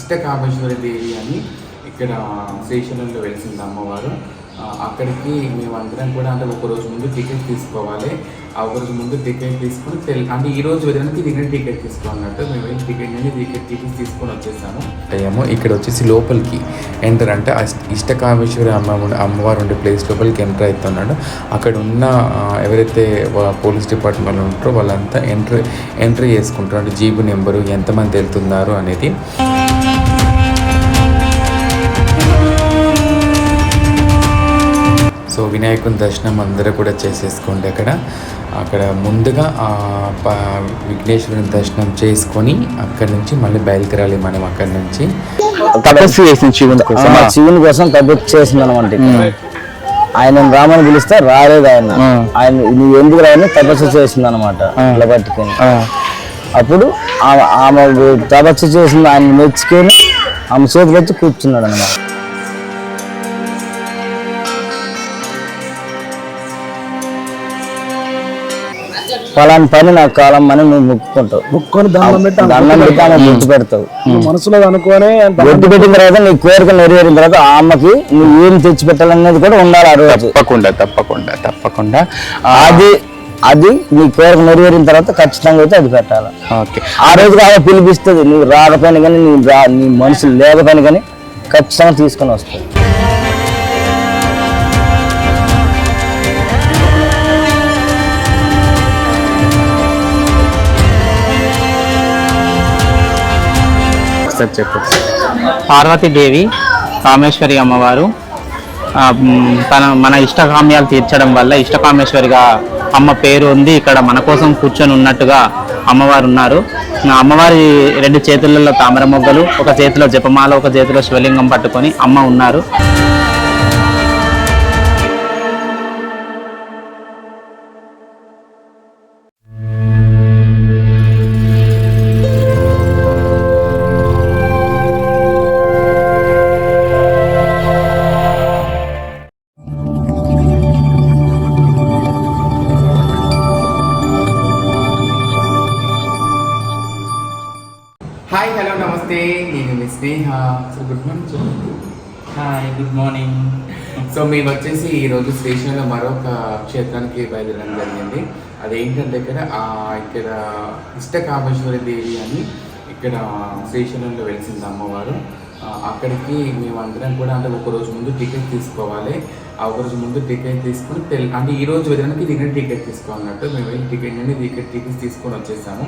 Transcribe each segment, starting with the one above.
ఇష్టకామేశ్వరి దేవి అని ఇక్కడ శ్రీశైలంలో వెలిసింది అమ్మవారు. అక్కడికి అక్కడికి మేమందరం కూడా అంటే ఒకరోజు ముందు టికెట్ తీసుకోవాలి. ఆ ఒక రోజు ముందు టికెట్ తీసుకుని తెల్ అంటే ఈ రోజు వెళ్ళడానికి దిగిన టికెట్ తీసుకోవాలన్నట్టు మేము వెళ్ళి టికెట్ నుండి టికెట్ టికెట్ తీసుకొని వచ్చేసాము. అయ్యాము. ఇక్కడ వచ్చేసి లోపలికి ఎంటర్ అంటే ఇష్టకామేశ్వరి అమ్మ అమ్మవారు ఉండే ప్లేస్ లోపలికి ఎంటర్ అవుతున్నాడు. అక్కడ ఉన్న ఎవరైతే పోలీస్ డిపార్ట్మెంట్ ఉంటారో వాళ్ళంతా ఎంట్రీ ఎంట్రీ చేసుకుంటారు. అంటే జీబు నెంబరు ఎంతమంది వెళ్తున్నారు అనేది. సో వినాయకుని దర్శనం అందరూ కూడా చేసేసుకోండి అక్కడ. అక్కడ ముందుగా విఘ్నేశ్వరుని దర్శనం చేసుకొని అక్కడి నుంచి మళ్ళీ బయలుదేరాలి మనం అక్కడి నుంచి. తపస్సు చేసిన శివుని కోసం. శివుని కోసం తపస్సు చేసింది అనమాట ఆయన రామని పిలిస్తే రాలేదు ఆయన. ఆయన నువ్వు ఎందుకు రాయని తపస్సు చేసింది అనమాట ఇలా పట్టుకొని. అప్పుడు ఆమె ఆమె తపస్సు చేసింది ఆయన మెచ్చుకొని ఆమె చేతులు వచ్చి కూర్చున్నాడు అనమాట ఫలాని పని నాకు కాలమని నువ్వు మొక్కుకుంటావు. ముక్కొని దండం పెట్టి ఆమె దండం పెట్టి ఆమె గుర్తు పెడతావు. నువ్వు మనసులో అనుకోనే గుర్తు పెట్టిన తర్వాత నీ కోరిక నెరవేరిన తర్వాత ఆ అమ్మకి నువ్వు ఏం తెచ్చి పెట్టాలనేది కూడా ఉండాలి ఆ రోజు. తప్పకుండా తప్పకుండా తప్పకుండా. అది అది నీ కోరిక నెరవేరిన తర్వాత ఖచ్చితంగా అయితే అది పెట్టాలి. ఓకే. ఆ రోజు ఆమె పిలిపిస్తుంది నువ్వు రాకపోయినా కానీ నీ నీ మనుషులు లేకపోయినా కానీ ఖచ్చితంగా తీసుకొని వస్తుంది ఒకసారి చెప్పు. పార్వతీదేవి కామేశ్వరి అమ్మవారు. తన మన ఇష్టకామ్యాలు తీర్చడం వల్ల ఇష్టకామేశ్వరిగా అమ్మ పేరు ఉంది. ఇక్కడ మన కోసం కూర్చొని ఉన్నట్టుగా అమ్మవారు ఉన్నారు. అమ్మవారి రెండు చేతులలో తామర మొగ్గలు ఒక చేతిలో జపమాల ఒక చేతిలో శివలింగం పట్టుకొని అమ్మ ఉన్నారు. హాయ్ హలో నమస్తే. నేను మీ స్నేహ. సో గుడ్ మార్నింగ్ చెప్పండి హాయ్ గుడ్ మార్నింగ్ సో మేము వచ్చేసి ఈరోజు స్టేషన్లో మరొక క్షేత్రానికి బయలుదేరడం జరిగింది. అదేంటంటే ఇక్కడ ఇక్కడ ఇష్టకామేశ్వరి దేవి అని ఇక్కడ శ్రీశైలంలో వెలిసింది అమ్మవారు. అక్కడికి మేమందరం కూడా అంటే ఒకరోజు ముందు టికెట్ తీసుకోవాలి. ఆ ఒక రోజు ముందు టికెట్ తీసుకుని తెల్ అంటే ఈ రోజు వెళ్ళడానికి దిగిన టికెట్ తీసుకోవాలన్నట్టు మేము వెళ్ళి టికెట్ నుండి టికెట్ టికెట్స్ తీసుకొని వచ్చేసాము.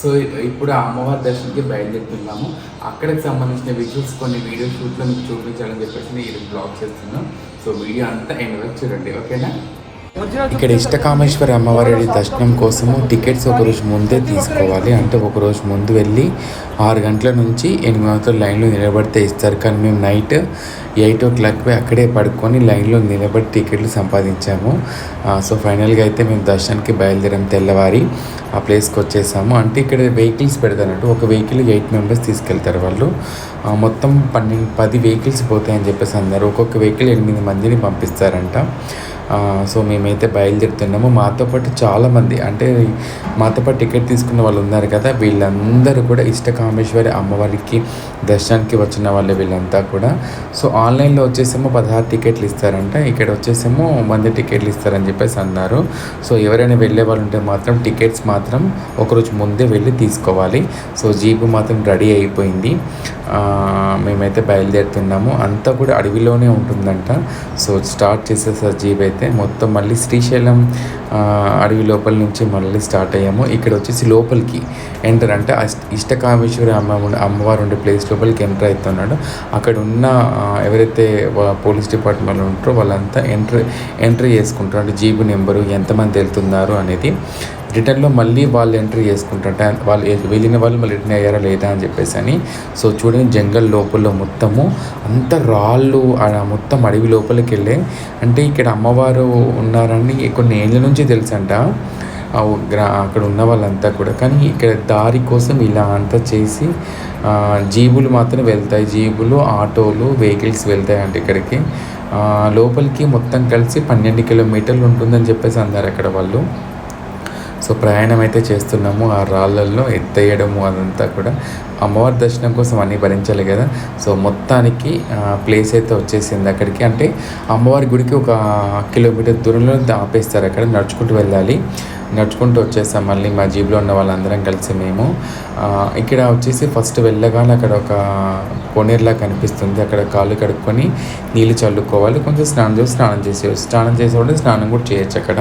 సో ఇప్పుడు ఆ అమ్మవారి దర్శనంకి బయలుదేరుతున్నాము. అక్కడికి సంబంధించిన విజువల్స్ కొన్ని వీడియో షూట్లో మీకు చూపించాలని చెప్పేసి నేను బ్లాగ్ చేస్తున్నాం సో వీడియో అంతా ఎండ్ చూడండి. ఓకేనా? ఇక్కడ ఇష్టకామేశ్వరి అమ్మవారి దర్శనం కోసము టికెట్స్ ఒక రోజు ముందే తీసుకోవాలి. అంటే ఒక రోజు ముందు వెళ్ళి ఆరు గంటల నుంచి ఎనిమిది గంటల లైన్లో నిలబడితే ఇస్తారు. కానీ మేము నైట్ ఎయిట్ ఓ క్లాక్ పోయి అక్కడే పడుకొని లైన్లో నిలబడి టికెట్లు సంపాదించాము. సో ఫైనల్గా అయితే మేము దర్శనానికి బయలుదేరాం తెల్లవారి. ఆ ప్లేస్కి వచ్చేసాము. అంటే ఇక్కడ వెహికల్స్ పెడతారంట. ఒక వెహికల్ ఎయిట్ మెంబర్స్ తీసుకెళ్తారు వాళ్ళు. మొత్తం పన్నెండు పది వెహికల్స్ పోతాయని చెప్పేసి అన్నారు. ఒక్కొక్క వెహికల్ ఎనిమిది మందిని పంపిస్తారంట. సో మేమైతే బయలుదేరుతున్నాము. మాతో పాటు చాలామంది అంటే మాతో పాటు టికెట్ తీసుకున్న వాళ్ళు ఉన్నారు కదా వీళ్ళందరూ కూడా ఇష్టకామేశ్వరి అమ్మవారికి దర్శనానికి వచ్చిన వాళ్ళే వీళ్ళంతా కూడా. సో ఆన్లైన్లో వచ్చేసేమో పదహారు టికెట్లు ఇస్తారంట ఇక్కడ వచ్చేసేమో వంద టికెట్లు ఇస్తారని చెప్పేసి అన్నారు. సో ఎవరైనా వెళ్ళే వాళ్ళు ఉంటే మాత్రం టికెట్స్ మాత్రం ఒకరోజు ముందే వెళ్ళి తీసుకోవాలి. సో జీపు మాత్రం రెడీ అయిపోయింది. మేమైతే బయలుదేరుతున్నాము. అంతా కూడా అడవిలోనే ఉంటుందంట. సో స్టార్ట్ చేసేసారి జీప్ అయితే మొత్తం మళ్ళీ శ్రీశైలం అడవి లోపల నుంచి మళ్ళీ స్టార్ట్ అయ్యాము. ఇక్కడ వచ్చేసి లోపలికి ఎంటర్ అంటే అష్ట- ఇష్టకామేశ్వరి అమ్మ అమ్మవారు ఉండే ప్లేస్ లోపలికి ఎంటర్ అవుతున్నాడు. అక్కడ ఉన్న ఎవరైతే పోలీస్ డిపార్ట్మెంట్లో ఉంటారో వాళ్ళంతా ఎంటర్ ఎంట్రీ చేసుకుంటారు. అంటే జీబు నెంబరు ఎంతమంది వెళ్తున్నారు అనేది. రిటర్న్లో మళ్ళీ వాళ్ళు ఎంట్రీ చేసుకుంటారంట వాళ్ళు వెళ్ళిన వాళ్ళు మళ్ళీ రిటర్న్ అయ్యారా లేదా అని చెప్పేసి అని. సో చూడండి జంగల్ లోపల మొత్తము అంత రాళ్ళు ఆడ మొత్తం అడవి లోపలికి వెళ్ళే. అంటే ఇక్కడ అమ్మవారు ఉన్నారని కొన్ని ఏళ్ళ నుంచి తెలుసంట. అక్కడ ఉన్న వాళ్ళంతా కూడా. కానీ ఇక్కడ దారి కోసం ఇలా అంతా చేసి జీబులు మాత్రం వెళ్తాయి. జీబులు ఆటోలు వెహికల్స్ వెళ్తాయి అంటే ఇక్కడికి లోపలికి మొత్తం కలిసి పన్నెండు కిలోమీటర్లు ఉంటుందని చెప్పేసి అన్నారు అక్కడ వాళ్ళు. సో ప్రయాణం అయితే చేస్తున్నాము. ఆ రాళ్ళల్లో ఎత్తేయడము అదంతా కూడా. అమ్మవారి దర్శనం కోసం అన్నీ భరించాలి కదా. సో మొత్తానికి ప్లేస్ అయితే వచ్చేసింది అక్కడికి. అంటే అమ్మవారి గుడికి ఒక కిలోమీటర్ దూరంలో ఆపేస్తారు. అక్కడ నడుచుకుంటూ వెళ్ళాలి. నడుచుకుంటూ వచ్చేసాం మళ్ళీ మా జీబ్లో ఉన్న వాళ్ళందరం కలిసి మేము. ఇక్కడ వచ్చేసి ఫస్ట్ వెళ్ళగానే అక్కడ ఒక కోనేరులా కనిపిస్తుంది. అక్కడ కాళ్ళు కడుక్కొని నీళ్ళు చల్లుకోవాలి. కొంచెం స్నానం చేసి స్నానం చేసే స్నానం చేసేవాళ్ళు స్నానం కూడా చేయొచ్చు అక్కడ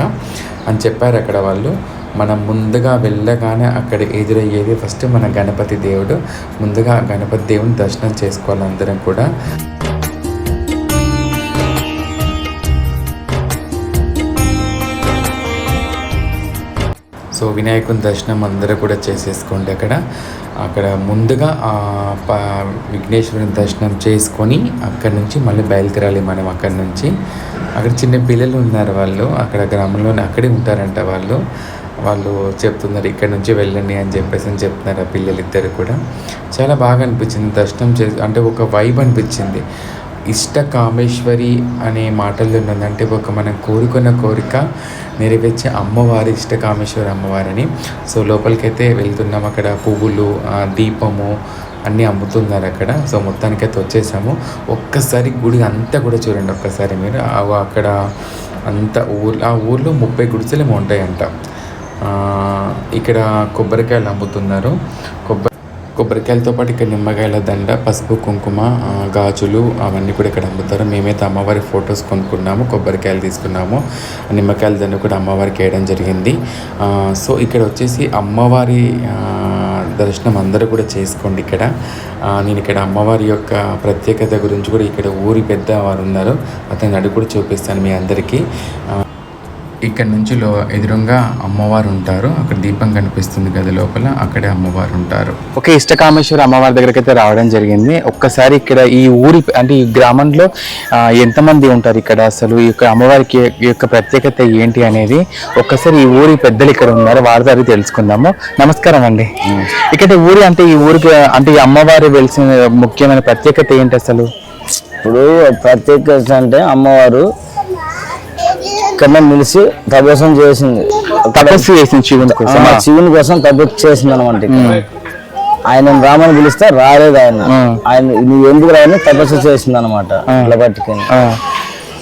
అని చెప్పారు అక్కడ వాళ్ళు. మనం ముందుగా వెళ్ళగానే అక్కడ ఎదురయ్యేది ఫస్ట్ మన గణపతి దేవుడు. ముందుగా గణపతి దేవుని దర్శనం చేసుకోవాలి అందరం కూడా. సో వినాయకుని దర్శనం అందరూ కూడా చేసేసుకోండి అక్కడ. అక్కడ ముందుగా విఘ్నేశ్వరుని దర్శనం చేసుకొని అక్కడ నుంచి మళ్ళీ బయలుదేరాలి మనం అక్కడ నుంచి. అక్కడ చిన్న పిల్లలు ఉన్నారు వాళ్ళు. అక్కడ గ్రామంలోనే అక్కడే ఉంటారంట వాళ్ళు. వాళ్ళు చెప్తున్నారు ఇక్కడ నుంచి వెళ్ళండి అని చెప్పేసి అని చెప్తున్నారు ఆ పిల్లలు ఇద్దరు కూడా. చాలా బాగా అనిపించింది. దర్శనం చే అంటే ఒక వైబ్ అనిపించింది. ఇష్ట కామేశ్వరి అనే మాటల్లో ఉన్నది అంటే ఒక మనం కోరుకున్న కోరిక నెరవేర్చే అమ్మవారి ఇష్ట కామేశ్వరి అమ్మవారిని. సో లోపలికైతే వెళ్తున్నాం. అక్కడ పువ్వులు దీపము అన్నీ అమ్ముతున్నారు అక్కడ. సో మొత్తానికైతే వచ్చేసాము. ఒక్కసారి గుడి అంతా కూడా చూడండి ఒక్కసారి మీరు. అక్కడ అంత ఊర్ ఆ ఊర్లో ముప్పై గుడిసెలేమో ఉంటాయంట. ఇక్కడ కొబ్బరికాయలు అమ్ముతున్నారు కొబ్బరి కొబ్బరికాయలతో పాటు ఇక్కడ నిమ్మకాయల దండ పసుపు కుంకుమ గాజులు అవన్నీ కూడా ఇక్కడ అమ్ముతారు మేమైతే అమ్మవారి ఫొటోస్ కొనుక్కున్నాము కొబ్బరికాయలు తీసుకున్నాము. నిమ్మకాయల దండ కూడా అమ్మవారికి వేయడం జరిగింది. సో ఇక్కడ వచ్చేసి అమ్మవారి దర్శనం అందరూ కూడా చేసుకోండి ఇక్కడ. నేను ఇక్కడ అమ్మవారి యొక్క ప్రత్యేకత గురించి కూడా ఇక్కడ ఊరి పెద్దవారు ఉన్నారు. అతని అడుగు కూడా చూపిస్తాను మీ అందరికీ. ఇక్కడ నుంచి లో ఎదురుగా అమ్మవారు ఉంటారు. అక్కడ దీపం కనిపిస్తుంది కదా లోపల. అక్కడే అమ్మవారు ఉంటారు. ఒక ఇష్టకామేశ్వర అమ్మవారి దగ్గరికి అయితే రావడం జరిగింది. ఒక్కసారి ఇక్కడ ఈ ఊరి అంటే ఈ గ్రామంలో ఎంతమంది ఉంటారు ఇక్కడ? అసలు ఈ యొక్క అమ్మవారికి ఈ యొక్క ప్రత్యేకత ఏంటి అనేది ఒక్కసారి ఈ ఊరి పెద్దలు ఇక్కడ ఉన్నారు వారి ద్వారా తెలుసుకుందాము. నమస్కారం అండి. ఇక్కడ ఊరి అంటే ఈ ఊరికి అంటే ఈ అమ్మవారి వెలిసిన ముఖ్యమైన ప్రత్యేకత ఏంటి అసలు? ఇప్పుడు ప్రత్యేకత అంటే అమ్మవారు ఇక్కడ నిలిచి తపస్సం చేసింది. తపస్సు చేసింది శివుని కోసం. శివుని కోసం తపస్సు చేసింది అనమాట ఆయన రామని పిలిస్తే రాలేదు ఆయన. ఆయన నువ్వు ఎందుకు రాయని తపస్సు చేసింది అనమాట పట్టుకొని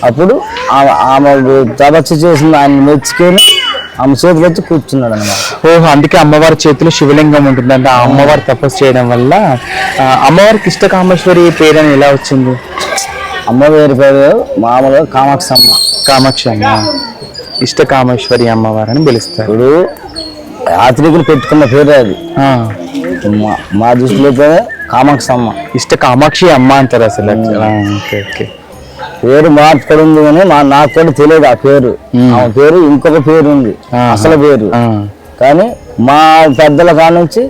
అప్పుడు ఆమె- తపస్సు చేసింది ఆయన మెచ్చుకొని ఆమె చేతిలో వచ్చి కూర్చున్నాడు అనమాట ఓహో అందుకే అమ్మవారి చేతిలో శివలింగం ఉంటుంది అంటే ఆ అమ్మవారు తపస్సు చేయడం వల్ల అమ్మవారికి ఇష్టకామేశ్వరి పేరు అని ఎలా వచ్చింది? అమ్మ పేరు పేరు మామూలుగా కామాక్షమ్మ. కామాక్షి అమ్మ ఇష్ట కామేశ్వరి అమ్మవారు అని పిలుస్తారు. ఇప్పుడు యాత్రికులు పెట్టుకున్న పేరు అది. ఆ, మా- దృష్టిలో అయితే కామాక్షమ్మ. ఇష్ట కామాక్షి అమ్మ అంటారు అసలు. ఆ, ఓకే ఓకే. పేరు మార్చబడింది కానీ మా నాకు కూడా తెలియదు ఆ పేరు. ఆమె పేరు ఇంకొక పేరు ఉంది. అసలు పేరు. ఆ, కానీ మా పెద్దల కాడ నుంచి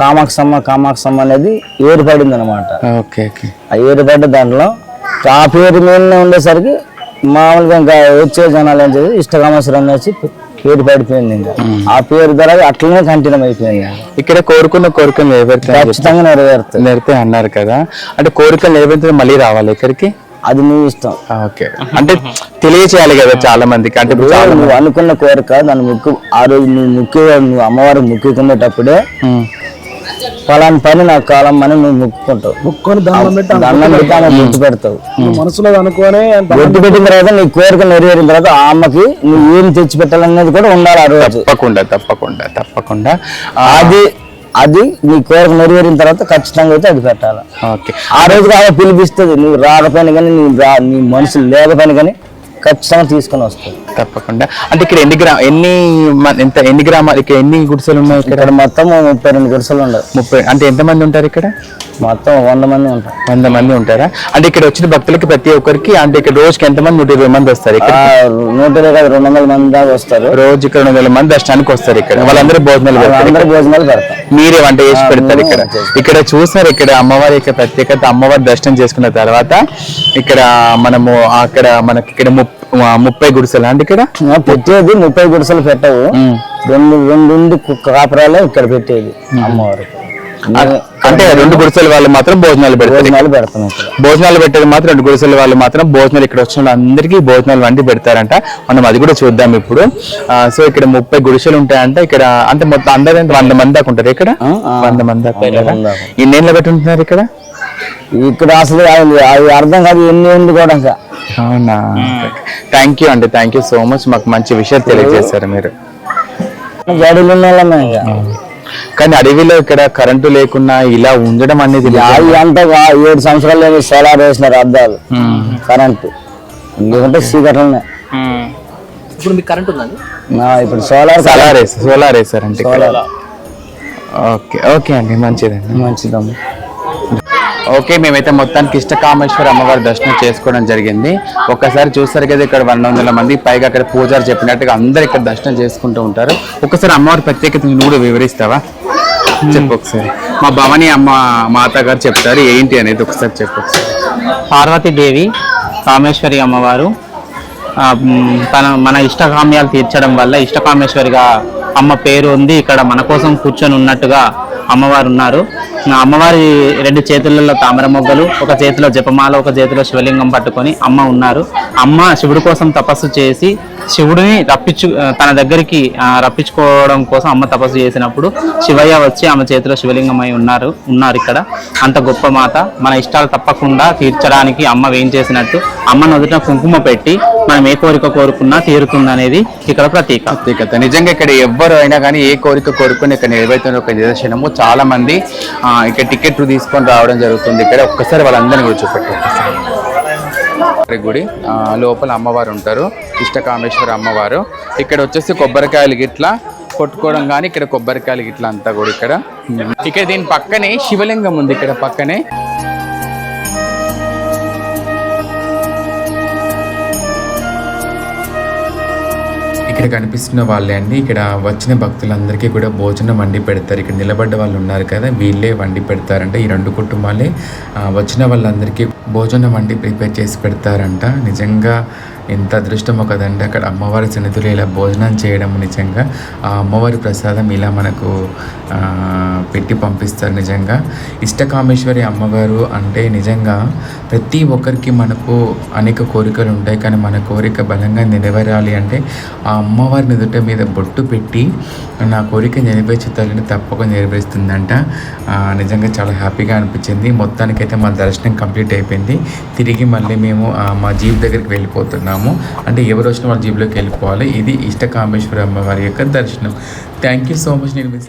కామాక్షమ్మ కామాక్షమ్మ అనేది ఏర్పడింది అనమాట ఓకే ఓకే. ఆ ఏర్పడ్డ దాంట్లో ఆ పేరు మీదనే ఉండేసరికి మామూలుగా ఇంకా వచ్చే జనాలు ఏం చేసి ఇష్టకామేశ్వరం అనేసి పేరు పడిపోయింది ఇంకా. ఆ పేరు ద్వారా అట్లనే కంటిన్యూ అయిపోయింది ఇక్కడ కోరుకున్న కోరికలు నెరవేరుతాయి ఖచ్చితంగా నెరవేరుతుంది నెరవేరుతాయి అన్నారు కదా. అంటే కోరికలు నెరవేరితే మళ్ళీ రావాలి ఇక్కడికి? అది నీ ఇష్టం. ఓకే. అంటే తెలియచేయాలి కదా చాలా మందికి. అంటే నువ్వు అనుకున్న కోరిక దాని ముక్కు ఆ రోజు నువ్వు ముక్కు నువ్వు అమ్మవారికి ముక్కుకునేటప్పుడే ఫలాని పని నాకు కాలమని నువ్వు ముక్కుకుంటావు. ముక్కొని దండం పెట్టి దండం పెట్టి ఆమె గుర్తు పెడతావు మనసులో అనుకోనే గుర్తు పెట్టిన తర్వాత నీ కోరిక నెరవేరిన తర్వాత ఆ అమ్మకి నువ్వు ఏం తెచ్చి పెట్టాలనేది కూడా ఉండాలి ఆ రోజు. తప్పకుండా తప్పకుండా తప్పకుండా. అది అది నీ కోరిక నెరవేరిన తర్వాత ఖచ్చితంగా అయితే అది పెట్టాలి. ఓకే. ఆ రోజు ఆమె పిలిపిస్తుంది నువ్వు రాకపోయినా కానీ నీ నీ మనుషులు లేకపోయినా కానీ ఖచ్చితంగా తీసుకొని వస్తావు. తప్పకుండా. అంటే ఇక్కడ ఎన్ని గ్రా ఎన్ని ఎంత ఎన్ని గ్రామాలు ఇక్కడ ఎన్ని గుడిసెలు ఉన్నాయి ఇక్కడ? మొత్తం ముప్పై రెండు గుడిసెలు ఉండవు. ముప్పై అంటే ఎంతమంది ఉంటారు ఇక్కడ? మొత్తం వంద మంది ఉంటారు. వంద మంది ఉంటారా? అంటే ఇక్కడ వచ్చిన భక్తులకి ప్రతి ఒక్కరికి అంటే ఇక్కడ రోజుకి ఎంతమంది నూట ఇరవై మంది వస్తారు ఇక్కడ? నూట ఇరవై రెండు వందల మంది దాకా వస్తారు. రోజు ఇక్కడ రెండు వందల మంది దర్శనానికి వస్తారు ఇక్కడ. వాళ్ళందరూ భోజనాలు పెడతారు భోజనాలు పెడతాం మీరే వంట చేసి పెడతారు ఇక్కడ. ఇక్కడ చూసారు ఇక్కడ అమ్మవారి యొక్క ప్రత్యేకత అమ్మవారి దర్శనం చేసుకున్న తర్వాత ఇక్కడ మనము అక్కడ మనకి ఇక్కడ ముప్- ఆ, ముప్పై గుడిసెలు? అంటే ఇక్కడ? పెట్టేది ముప్పై గుడిసెలు పెట్టవు. రెండు రెండు కాపురాలే ఇక్కడ పెట్టేది అమ్మవారు. అంటే రెండు గుడిసెల వాళ్ళు మాత్రం భోజనాలు పెడతారు. భోజనాలు పెట్టేది మాత్రం రెండు గుడిసెల వాళ్ళు మాత్రం భోజనాలు ఇక్కడ వచ్చిన అందరికీ భోజనాలు వండి పెడతారంట. మనం అది కూడా చూద్దాం ఇప్పుడు. సో ఇక్కడ ముప్పై గుడిసెలు ఉంటాయంట. ఇక్కడ అంటే మొత్తం అందరూ వంద మంది దాకా ఉంటారు ఇక్కడ. వంద మంది దాకా. ఎన్ని ఏళ్ళు పెట్టి ఉంటున్నారు ఇక్కడ? ఇక్కడ అసలు అర్థం కాదు ఎన్ని ఉంది కూడా అవునా? థ్యాంక్ యూ అండి. థ్యాంక్ యూ సో మచ్ మాకు మంచి విషయాలు తెలియజేశారు మీరు. గడులు కానీ అడవిలో ఇక్కడ కరెంటు లేకున్నా ఇలా ఉండడం అనేది అంత ఏడు సంవత్సరాలు సోలార్ వేసినారు అద్దాలు. కరెంట్ లేకుంటే చీకట్లనే. ఇప్పుడు మీకు కరెంట్ ఉందండి? నా ఇప్పుడు సోలార్ సోలార్ వేసారు సోలార్. Solar okay. ఓకే అండి. మంచిదండి. మంచిదమ్మ. ఓకే మేమైతే మొత్తానికి ఇష్టకామేశ్వర అమ్మవారి దర్శనం చేసుకోవడం జరిగింది. ఒక్కసారి చూస్తారు కదా ఇక్కడ వంద వందల మంది పైగా అక్కడ పూజారు చెప్పినట్టుగా అందరు ఇక్కడ దర్శనం చేసుకుంటూ ఉంటారు. ఒకసారి అమ్మవారి ప్రత్యేకత నువ్వు వివరిస్తావా? చెప్పు ఒకసారి. మా భవాని అమ్మ మాత గారు చెప్తారు ఏంటి అనేది ఒకసారి చెప్పు ఒకసారి. పార్వతీదేవి కామేశ్వరి అమ్మవారు తన మన ఇష్టకామ్యాలు తీర్చడం వల్ల ఇష్టకామేశ్వరిగా అమ్మ పేరు ఉంది. ఇక్కడ మన కోసం కూర్చొని ఉన్నట్టుగా అమ్మవారు ఉన్నారు అమ్మవారి రెండు చేతులలో తామర మొగ్గలు ఒక చేతిలో జపమాల ఒక చేతిలో శివలింగం పట్టుకొని అమ్మ ఉన్నారు. అమ్మ శివుడి కోసం తపస్సు చేసి శివుడిని రప్పించు తన దగ్గరికి రప్పించుకోవడం కోసం అమ్మ తపస్సు చేసినప్పుడు శివయ్య వచ్చి ఆమె చేతిలో శివలింగం అయి ఉన్నారు ఉన్నారు ఇక్కడ. అంత గొప్ప మాత. మన ఇష్టాలు తప్పకుండా తీర్చడానికి అమ్మ వేయించేసినట్టు అమ్మ నొదుట కుంకుమ పెట్టి మనం ఏ కోరిక కోరుకున్నా తీరుతుంది అనేది ఇక్కడ ప్రతీక. ప్రత్యేకత నిజంగా ఇక్కడ ఎవ్వరు అయినా కానీ ఏ కోరిక కోరుకుని ఇక్కడ నెరవేరుతున్న ఒక నిదర్శనము చాలా మంది ఇక్కడ టికెట్ తీసుకొని రావడం జరుగుతుంది. ఇక్కడ ఒక్కసారి వాళ్ళందరినీ కూడా చూపెట్టు. గుడి లోపల అమ్మవారు ఉంటారు. ఇష్టకామేశ్వర అమ్మవారు. ఇక్కడ వచ్చేసి కొబ్బరికాయలు గిట్లా కొట్టుకోవడం కానీ ఇక్కడ కొబ్బరికాయలు గిట్లా అంతా కూడా ఇక్కడ. ఇక్కడ దీని పక్కనే శివలింగం ఉంది. ఇక్కడ పక్కనే ఇక్కడ కనిపిస్తున్న వాళ్ళే అండి. ఇక్కడ వచ్చిన భక్తులందరికీ కూడా భోజనం వండి పెడతారు. ఇక్కడ నిలబడ్డ వాళ్ళు ఉన్నారు కదా వీళ్ళే వండి పెడతారంటే ఈ రెండు కుటుంబాలే. వచ్చిన వాళ్ళందరికీ భోజనం వండి ప్రిపేర్ చేసి పెడతారంట. నిజంగా ఎంత అదృష్టమో కదండి అక్కడ అమ్మవారి సన్నిధిలో ఇలా భోజనం చేయడం నిజంగా ఆ అమ్మవారి ప్రసాదం ఇలా మనకు పెట్టి పంపిస్తారు నిజంగా. ఇష్టకామేశ్వరి అమ్మవారు అంటే నిజంగా ప్రతి ఒక్కరికి మనకు అనేక కోరికలు ఉంటాయి. కానీ మన కోరిక బలంగా నెరవేరాలి అంటే ఆ అమ్మవారి నుదుట మీద బొట్టు పెట్టి నా కోరిక నెరవేర్చుతాలని తప్పకుండా నెరవేరుస్తుందంట. నిజంగా చాలా హ్యాపీగా అనిపించింది. మొత్తానికైతే మా దర్శనం కంప్లీట్ అయిపోయింది. తిరిగి మళ్ళీ మేము మా జీప్ దగ్గరికి వెళ్ళిపోతున్నాము. అంటే ఎవరు వచ్చిన వాళ్ళ జీప్లోకి వెళ్ళిపోవాలి. ఇది ఇష్టకామేశ్వర అమ్మవారి యొక్క దర్శనం. థ్యాంక్ యూ సో మచ్ నేను మిస్